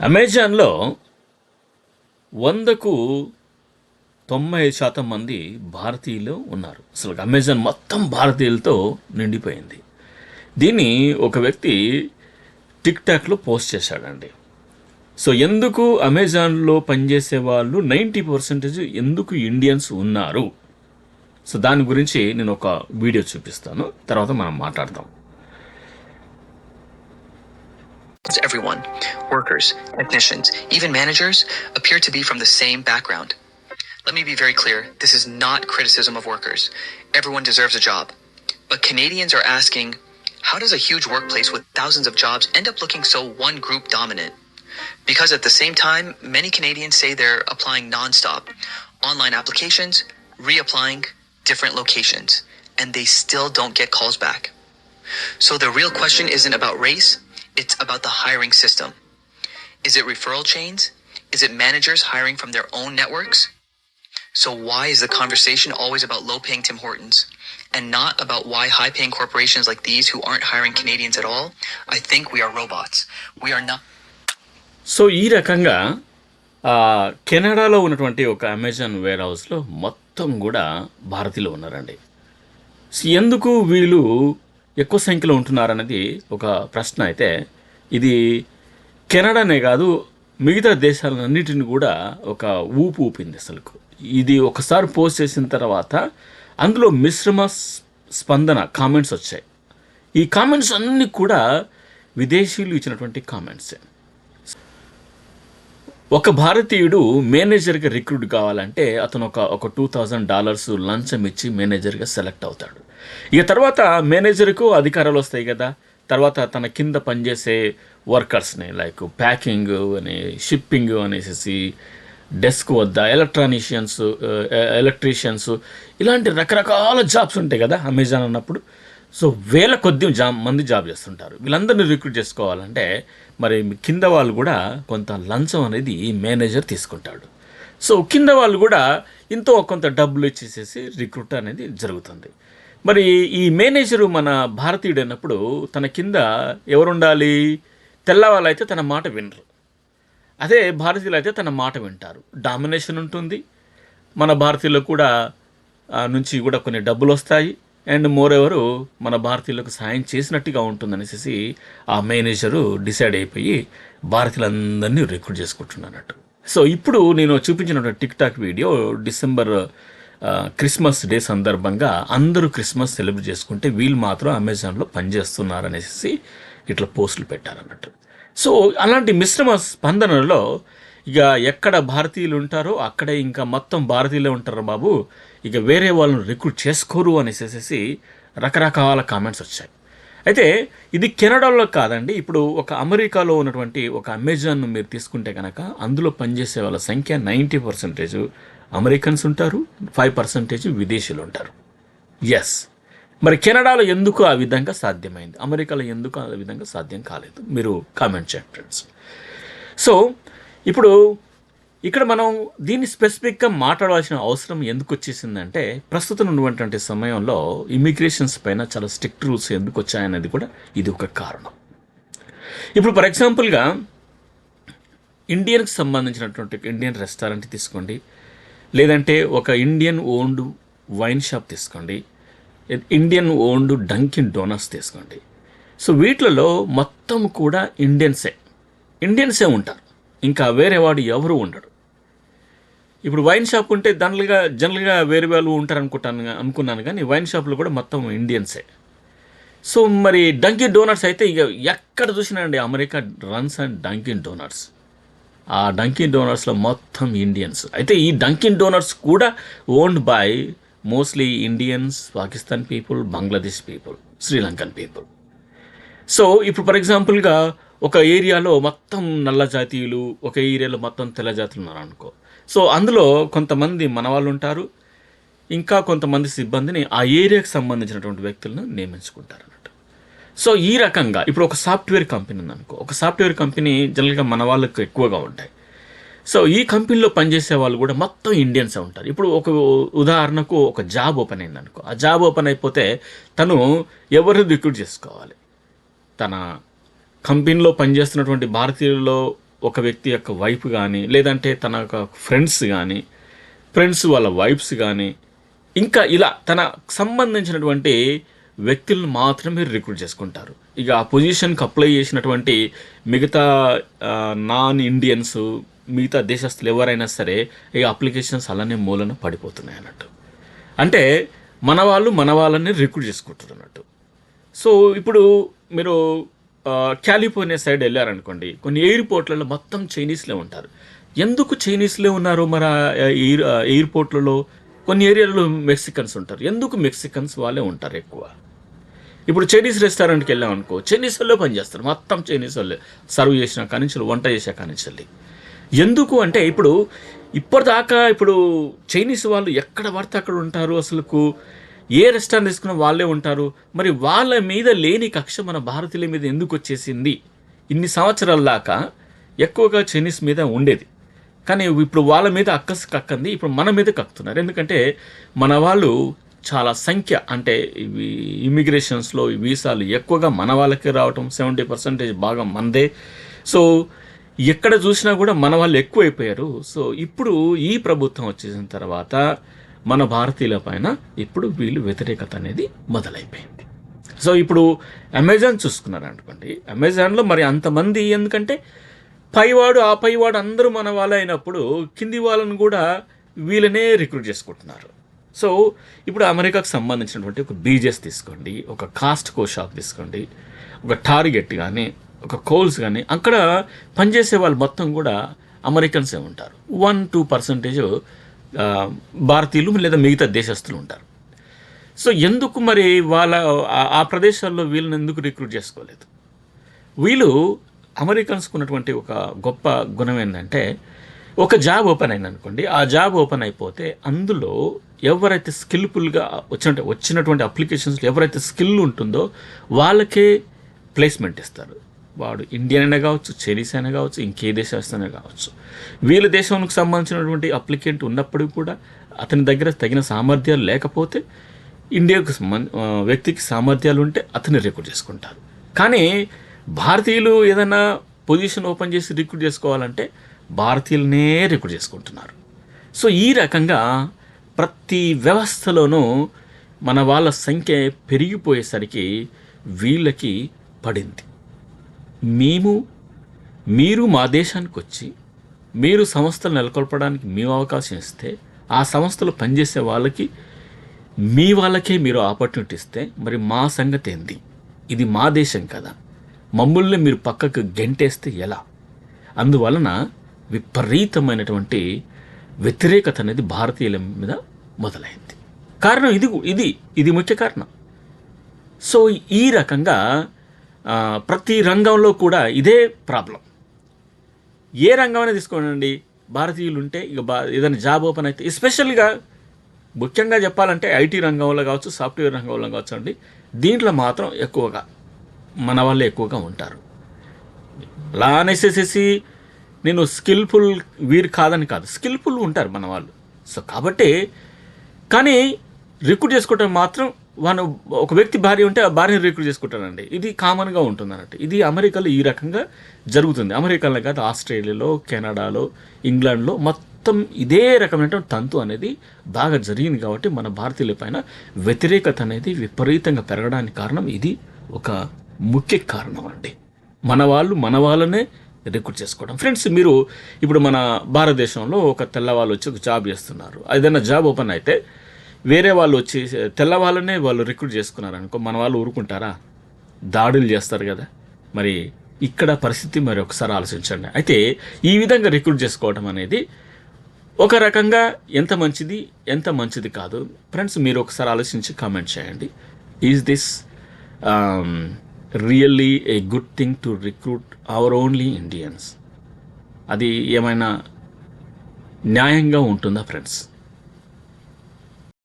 అమెజాన్లో వందకు తొంభై ఐదు శాతం మంది భారతీయులు ఉన్నారు. అసలు అమెజాన్ మొత్తం భారతీయులతో నిండిపోయింది. దీన్ని ఒక వ్యక్తి టిక్ టాక్లో పోస్ట్ చేశాడండి. సో ఎందుకు అమెజాన్లో పనిచేసే వాళ్ళు నైంటీ పర్సెంటేజ్ ఎందుకు ఇండియన్స్ ఉన్నారు? సో దాని గురించి నేను ఒక వీడియో చూపిస్తాను. తర్వాత మనం మాట్లాడదాం. Everyone, workers, technicians, even managers, appear to be from the same background. Let me be very clear this is not criticism of workers. Everyone deserves a job. But Canadians are asking how does a huge workplace with thousands of jobs end up looking so one group dominant? Because at the same time, many Canadians say they're applying nonstop online applications, reapplying different locations, and they still don't get calls back. So the real question isn't about race, it's about the hiring system. Is it referral chains? Is it managers hiring from their own networks? So why is the conversation always about low paying Tim Hortons and not about why high paying corporations like these who aren't hiring Canadians at all? I think we are robots. We are not so ఈ రకంగా కెనడాలో ఉన్నటువంటి ఒక Amazon wear హౌస్లో మొత్తం కూడా భారతీయులు ఉన్నారండి ఎందుకు వీళ్ళు ఎక్కువ సంఖ్యలో ఉంటున్నారన్నది ఒక ప్రశ్న అయితే. ఇది కెనడానే కాదు మిగతా దేశాలన్నిటిని కూడా ఒక ఊపు ఊపింది అసలుకు. ఇది ఒకసారి పోస్ట్ చేసిన తర్వాత అందులో మిశ్రమ స్పందన కామెంట్స్ వచ్చాయి. ఈ కామెంట్స్ అన్నీ కూడా విదేశీయులు ఇచ్చినటువంటి కామెంట్సే. ఒక భారతీయుడు మేనేజర్గా రిక్రూట్ కావాలంటే అతను ఒక ఒక టూ థౌజండ్ డాలర్స్ లంచం ఇచ్చి మేనేజర్గా సెలెక్ట్ అవుతాడు. ఇక తర్వాత మేనేజర్కు అధికారాలు వస్తాయి కదా. తర్వాత తన కింద పనిచేసే వర్కర్స్ని లైక్ ప్యాకింగ్ అని షిప్పింగ్ అనేసి డెస్క్ వద్ద ఎలక్ట్రానిషియన్స్ ఎలక్ట్రీషియన్స్ ఇలాంటి రకరకాల జాబ్స్ ఉంటాయి కదా అమెజాన్ అన్నప్పుడు. సో వేల కొద్ది జా మంది జాబ్ చేస్తుంటారు. వీళ్ళందరినీ రిక్రూట్ చేసుకోవాలంటే మరి కింద వాళ్ళు కూడా కొంత లంచం అనేది మేనేజర్ తీసుకుంటాడు. సో కింద వాళ్ళు కూడా ఇంతో కొంత డబ్బులు ఇచ్చేసేసి రిక్రూట్ అనేది జరుగుతుంది. మరి ఈ మేనేజరు మన భారతీయుడు తన కింద ఎవరుండాలి? తెల్లవాళ్ళు అయితే తన మాట వినరు. అదే భారతీయులు అయితే తన మాట వింటారు. డామినేషన్ ఉంటుంది. మన భారతీయులకు కూడా నుంచి కూడా కొన్ని డబ్బులు వస్తాయి. అండ్ మోర్ ఎవరు మన భారతీయులకు సాయం చేసినట్టుగా ఉంటుందనేసి ఆ మేనేజరు డిసైడ్ అయిపోయి భారతీయులందరినీ రిక్రూట్ చేసుకుంటున్నానట్టు సో ఇప్పుడు నేను చూపించినటువంటి TikTok video December Christmas day సందర్భంగా అందరూ క్రిస్మస్ సెలబ్రేట్ చేసుకుంటే వీళ్ళు మాత్రం అమెజాన్లో పనిచేస్తున్నారనేసి ఇట్లా పోస్టులు పెట్టారన్నట్టు. సో అలాంటి మిశ్రమ స్పందనలో ఇక ఎక్కడ భారతీయులు ఉంటారో అక్కడే ఇంకా మొత్తం భారతీయులే ఉంటారు బాబు. ఇక వేరే వాళ్ళని రిక్రూట్ చేసుకోరు అనేసి రకరకాల కామెంట్స్ వచ్చాయి. అయితే ఇది కెనడాలో కాదండి. ఇప్పుడు ఒక అమెరికాలో ఉన్నటువంటి ఒక అమెజాన్ మీరు తీసుకుంటే కనుక అందులో పనిచేసే వాళ్ళ సంఖ్య నైంటీ పర్సెంటేజ్ అమెరికన్స్ ఉంటారు ఫైవ్ పర్సెంటేజ్ విదేశీయులు ఉంటారు. ఎస్ మరి కెనడాలో ఎందుకు ఆ విధంగా సాధ్యమైంది? అమెరికాలో ఎందుకు ఆ విధంగా సాధ్యం కాలేదు? మీరు కామెంట్ చేయండి ఫ్రెండ్స్ సో ఇప్పుడు ఇక్కడ మనం దీన్ని స్పెసిఫిక్గా మాట్లాడవలసిన అవసరం ఎందుకు వచ్చేసిందంటే ప్రస్తుతం ఉన్నటువంటి సమయంలో ఇమిగ్రేషన్స్ పైన చాలా స్ట్రిక్ట్ రూల్స్ ఎందుకు వచ్చాయనేది కూడా ఇది ఒక కారణం. ఇప్పుడు ఫర్ ఎగ్జాంపుల్గా ఇండియన్కి సంబంధించినటువంటి ఇండియన్ రెస్టారెంట్ తీసుకోండి లేదంటే ఒక ఇండియన్ ఓన్డ్ వైన్ షాప్ తీసుకోండి ఇండియన్ ఓన్డ్ డంకిన్ డోనర్స్ తీసుకోండి. సో వీటిలలో మొత్తం కూడా ఇండియన్సే. ఇండియన్సే ఉంటారు. ఇంకా వేరే వాడు ఎవరు ఉండడు. ఇప్పుడు వైన్ షాప్ ఉంటే దానిగా జనరల్గా వేరే వాళ్ళు ఉంటారు అనుకుంటాను అనుకున్నాను కానీ వైన్ షాప్లో కూడా మొత్తం ఇండియన్సే. సో మరి డంకిన్ డోనర్స్ అయితే ఇక ఎక్కడ చూసినా అండి America runs and Dunkin Donuts ఆ డంకిన్ డోనర్స్లో మొత్తం ఇండియన్స్. అయితే ఈ డంకిన్ డోనర్స్ కూడా owned by mostly Indians Pakistan people Bangladesh people Sri Lankan people so ఇప్పుడు ఫర్ ఎగ్జాంపుల్గా ఒక ఏరియాలో మొత్తం నల్ల జాతీయులు ఒక ఏరియాలో మొత్తం తెల్ల జాతులు ఉన్నారు అనుకో సో అందులో కొంతమంది మన వాళ్ళు ఉంటారు. ఇంకా కొంతమంది సిబ్బందిని ఆ ఏరియాకి సంబంధించినటువంటి వ్యక్తులను నియమించుకుంటారు అన్నట్టు సో ఈ రకంగా ఇప్పుడు ఒక సాఫ్ట్వేర్ కంపెనీ ఉందనుకో. ఒక సాఫ్ట్వేర్ కంపెనీ జనరల్గా మన వాళ్ళకు ఎక్కువగా ఉంటాయి. సో ఈ కంపెనీలో పనిచేసే వాళ్ళు కూడా మొత్తం ఇండియన్సే ఉంటారు. ఇప్పుడు ఒక ఉదాహరణకు ఒక జాబ్ ఓపెన్ అయింది అనుకో ఆ జాబ్ ఓపెన్ అయిపోతే తను ఎవరు రిక్రూట్ చేసుకోవాలి? తన కంపెనీలో పనిచేస్తున్నటువంటి భారతీయులలో ఒక వ్యక్తి యొక్క వైఫ్ కానీ లేదంటే తన యొక్క ఫ్రెండ్స్ కానీ ఫ్రెండ్స్ వాళ్ళ వైఫ్స్ కానీ ఇంకా ఇలా తన సంబంధించినటువంటి వ్యక్తులను మాత్రమే రిక్రూట్ చేసుకుంటారు. ఇక ఆ పొజిషన్కి అప్లై చేసినటువంటి మిగతా నాన్ ఇండియన్స్ మిగతా దేశస్తులు ఎవరైనా సరే ఇక అప్లికేషన్స్ అలానే మూలన పడిపోతున్నాయి అన్నట్టు. అంటే మన వాళ్ళు మన వాళ్ళని రిక్రూట్ చేసుకుంటారు అన్నట్టు. సో ఇప్పుడు మీరు కాలిఫోర్నియా సైడ్ వెళ్ళారనుకోండి కొన్ని ఎయిర్పోర్ట్లలో మొత్తం చైనీస్లే ఉంటారు. ఎందుకు చైనీస్లే ఉన్నారు మన ఎయిర్ ఎయిర్పోర్ట్లలో? కొన్ని ఏరియాలలో మెక్సికన్స్ ఉంటారు. ఎందుకు మెక్సికన్స్ వాళ్ళే ఉంటారు ఎక్కువ? ఇప్పుడు చైనీస్ రెస్టారెంట్కి వెళ్ళాం అనుకో చైనీస్ వాళ్ళే పనిచేస్తారు మొత్తం చైనీస్ వాళ్ళే. సర్వ్ చేసిన కానించి వంట చేసే కానించల్లి ఎందుకు అంటే ఇప్పుడు ఇప్పటిదాకా ఇప్పుడు చైనీస్ వాళ్ళు ఎక్కడ పడితే అక్కడ ఉంటారు అసలుకు? ఏ రెస్టారెంట్ తీసుకున్న వాళ్ళే ఉంటారు? మరి వాళ్ళ మీద లేని కక్ష మన భారతీయుల మీద ఎందుకు వచ్చేసింది? ఇన్ని సంవత్సరాల దాకా ఎక్కువగా చైనీస్ మీద ఉండేది. కానీ ఇప్పుడు వాళ్ళ మీద అక్కస్ కక్కంది ఇప్పుడు మన మీద కక్కుతున్నారు. ఎందుకంటే మన వాళ్ళు చాలా సంఖ్య అంటే ఇవి ఇమిగ్రేషన్స్లో వీసాలు ఎక్కువగా మన వాళ్ళకి రావటం సెవెంటీ పర్సెంటేజ్ భాగం మనదే సో ఎక్కడ చూసినా కూడా మన వాళ్ళు ఎక్కువైపోయారు. సో ఇప్పుడు ఈ ప్రభుత్వం వచ్చేసిన తర్వాత మన భారతీయుల పైన ఇప్పుడు వీళ్ళు వ్యతిరేకత అనేది మొదలైపోయింది. సో ఇప్పుడు అమెజాన్ చూసుకున్నారు అనుకోండి. అమెజాన్లో మరి అంతమంది ఎందుకంటే పైవాడు ఆ పైవాడు అందరూ మన వాళ్ళు అయినప్పుడు కింది వాళ్ళను కూడా వీళ్ళనే రిక్రూట్ చేసుకుంటున్నారు. సో ఇప్పుడు అమెరికాకు సంబంధించినటువంటి ఒక బీజెస్ తీసుకోండి ఒక కాస్ట్కో షాప్ తీసుకోండి ఒక టార్గెట్ కానీ ఒక కోల్స్ కానీ అక్కడ పనిచేసే వాళ్ళు మొత్తం కూడా అమెరికన్సే ఉంటారు. వన్ టూ పర్సంటేజ్ భారతీయులు లేదా మిగతా దేశస్తులు ఉంటారు. సో ఎందుకు మరి వాళ్ళ ఆ- ప్రదేశాల్లో వీళ్ళని ఎందుకు రిక్రూట్ చేసుకోలేదు? వీళ్ళు అమెరికన్స్కి ఉన్నటువంటి ఒక గొప్ప గుణం ఏంటంటే ఒక జాబ్ ఓపెన్ అయింది అనుకోండి ఆ జాబ్ ఓపెన్ అయిపోతే అందులో ఎవరైతే స్కిల్ఫుల్గా వచ్చిన వచ్చినటువంటి అప్లికేషన్స్లో ఎవరైతే స్కిల్ ఉంటుందో వాళ్ళకే ప్లేస్మెంట్ ఇస్తారు. వాడు ఇండియన్ అయినా కావచ్చు చైనీస్ అయినా కావచ్చు ఇంకే దేశమైనా కావచ్చు. వీళ్ళ దేశానికి సంబంధించినటువంటి అప్లికెంట్ ఉన్నప్పుడు కూడా అతని దగ్గర తగిన సామర్థ్యాలు లేకపోతే ఇండియాకు సంబంధ వ్యక్తికి సామర్థ్యాలు ఉంటే అతన్ని రిక్రూట్ చేసుకుంటారు. కానీ భారతీయులు ఏదైనా పొజిషన్ ఓపెన్ చేసి రిక్రూట్ చేసుకోవాలంటే భారతీయులనే రిక్రూట్ చేసుకుంటున్నారు. సో ఈ రకంగా ప్రతి వ్యవస్థలోనూ మన వాళ్ళ సంఖ్య పెరిగిపోయేసరికి వీళ్ళకి పడింది. మేము మీరు మా దేశానికి వచ్చి మీరు సంస్థలు నెలకొల్పడానికి మేము అవకాశం ఇస్తే ఆ సంస్థలు పనిచేసే వాళ్ళకి మీ వాళ్ళకే మీరు ఆపర్చునిటీ ఇస్తే మరి మా సంగతి ఏంది? ఇది మా దేశం కదా. మమ్మల్ని మీరు పక్కకు గెంటేస్తే ఎలా? అందువలన విపరీతమైనటువంటి వ్యతిరేకత అనేది భారతీయుల మీద మొదలైంది. కారణం ఇది ఇది ఇది ముఖ్య కారణం. సో ఈ రకంగా ప్రతి రంగంలో కూడా ఇదే ప్రాబ్లం ఏ రంగమైనా తీసుకోనండి భారతీయులు ఉంటే ఇక బా ఏదైనా జాబ్ ఓపెన్ అయితే ఎస్పెషల్గా ముఖ్యంగా చెప్పాలంటే ఐటీ రంగంలో కావచ్చు సాఫ్ట్వేర్ రంగంలో కావచ్చు అండి దీంట్లో మాత్రం ఎక్కువగా మన వాళ్ళే ఎక్కువగా ఉంటారు. అలా అనేసేసేసి నేను స్కిల్ఫుల్ వీరు కాదని కాదు స్కిల్ఫుల్ ఉంటారు మన వాళ్ళు. సో కాబట్టి కానీ రిక్రూట్ చేసుకోవటం మాత్రం వాళ్ళు ఒక వ్యక్తి భార్య ఉంటే ఆ భార్యను రిక్రూట్ చేసుకుంటారండి. ఇది కామన్గా ఉంటుంది అన్నట్టు ఇది అమెరికాలో ఈ రకంగా జరుగుతుంది. అమెరికాలో కాదు ఆస్ట్రేలియాలో కెనడాలో ఇంగ్లాండ్లో మొత్తం ఇదే రకమైన తంతు అనేది బాగా జరిగింది కాబట్టి మన భారతీయుల పైన వ్యతిరేకత అనేది విపరీతంగా పెరగడానికి కారణం ఇది ఒక ముఖ్య కారణం అండి. మన వాళ్ళు మన వాళ్ళనే రిక్రూట్ చేసుకోవడం. ఫ్రెండ్స్ మీరు ఇప్పుడు మన భారతదేశంలో ఒక తెల్లవాళ్ళు వచ్చి ఒక జాబ్ చేస్తున్నారు. ఏదైనా జాబ్ ఓపెన్ అయితే వేరే వాళ్ళు వచ్చి తెల్ల వాళ్ళనే వాళ్ళు రిక్రూట్ చేసుకున్నారు అనుకో మన వాళ్ళు ఊరుకుంటారా? దాడులు చేస్తారు కదా. మరి ఇక్కడ పరిస్థితి మరి ఒకసారి ఆలోచించండి. అయితే ఈ విధంగా రిక్రూట్ చేసుకోవడం అనేది ఒక రకంగా ఎంత మంచిది ఎంత మంచిది కాదు. ఫ్రెండ్స్ మీరు ఒకసారి ఆలోచించి కామెంట్ చేయండి. Is this really a good thing to recruit our only Indians అది ఏమైనా న్యాయంగా ఉంటుందా ఫ్రెండ్స్